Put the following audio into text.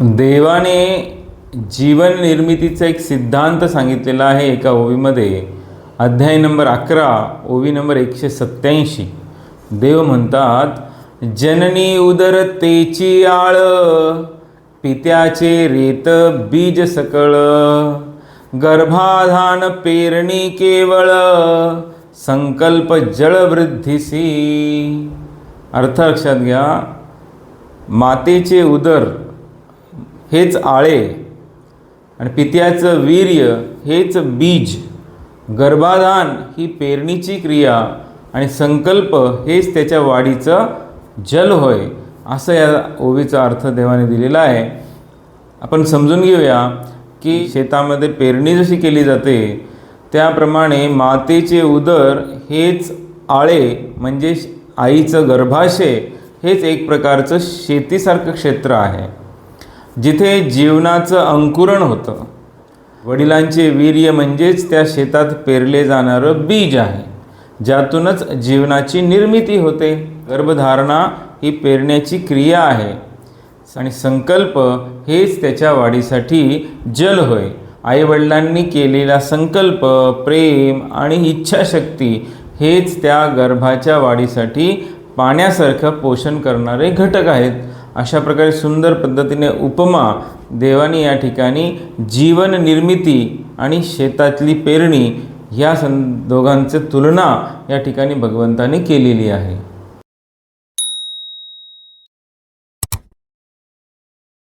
देवाने जीवन निर्मितीचा एक सिद्धांत सांगितलेला आहे एका ओवीमध्ये. अध्याय नंबर अकरा ओवी नंबर एकशे सत्याऐंशी देव म्हणतात जननी उदर तेची आळ पित्याचे रेत बीज सकळ गर्भाधान पेरणी केवळ संकल्प जळवृद्धीसी अर्थ लक्षात घ्या मातेचे उदर हेच आळे. आणि पित्याचं वीर्य हेच बीज. गर्भाधान ही पेरणीची क्रिया आणि संकल्प हेच त्याच्या वाढीचं जल होय असं या ओवीचा अर्थ देवाने दिलेला आहे. आपण समजून घेऊया की शेतामध्ये पेरणी जशी केली जाते त्याप्रमाणे मातेचे उदर हेच आळे म्हणजे आईचं गर्भाशय हेच एक प्रकारचं शेतीसारखं क्षेत्र आहे. जिथे जीवनाचं अंकुरण होतं. वडिलांचे वीर्य म्हणजेच त्या शेतात पेरले जाणारं बीज आहे ज्यातूनच जीवनाची निर्मिती होते. गर्भधारणा ही पेरण्याची क्रिया आहे आणि संकल्प हेच त्याच्या वाढीसाठी जल होय. आईवडिलांनी केलेला संकल्प प्रेम आणि इच्छाशक्ती हेच त्या गर्भाच्या वाढीसाठी पाण्यासारखं पोषण करणारे घटक आहेत. अशा प्रकारे सुंदर पद्धतीने उपमा देवाने या ठिकाणी जीवन निर्मिती आणि शेतातली पेरणी ह्या सं दोघांची तुलना या ठिकाणी भगवंताने केलेली आहे.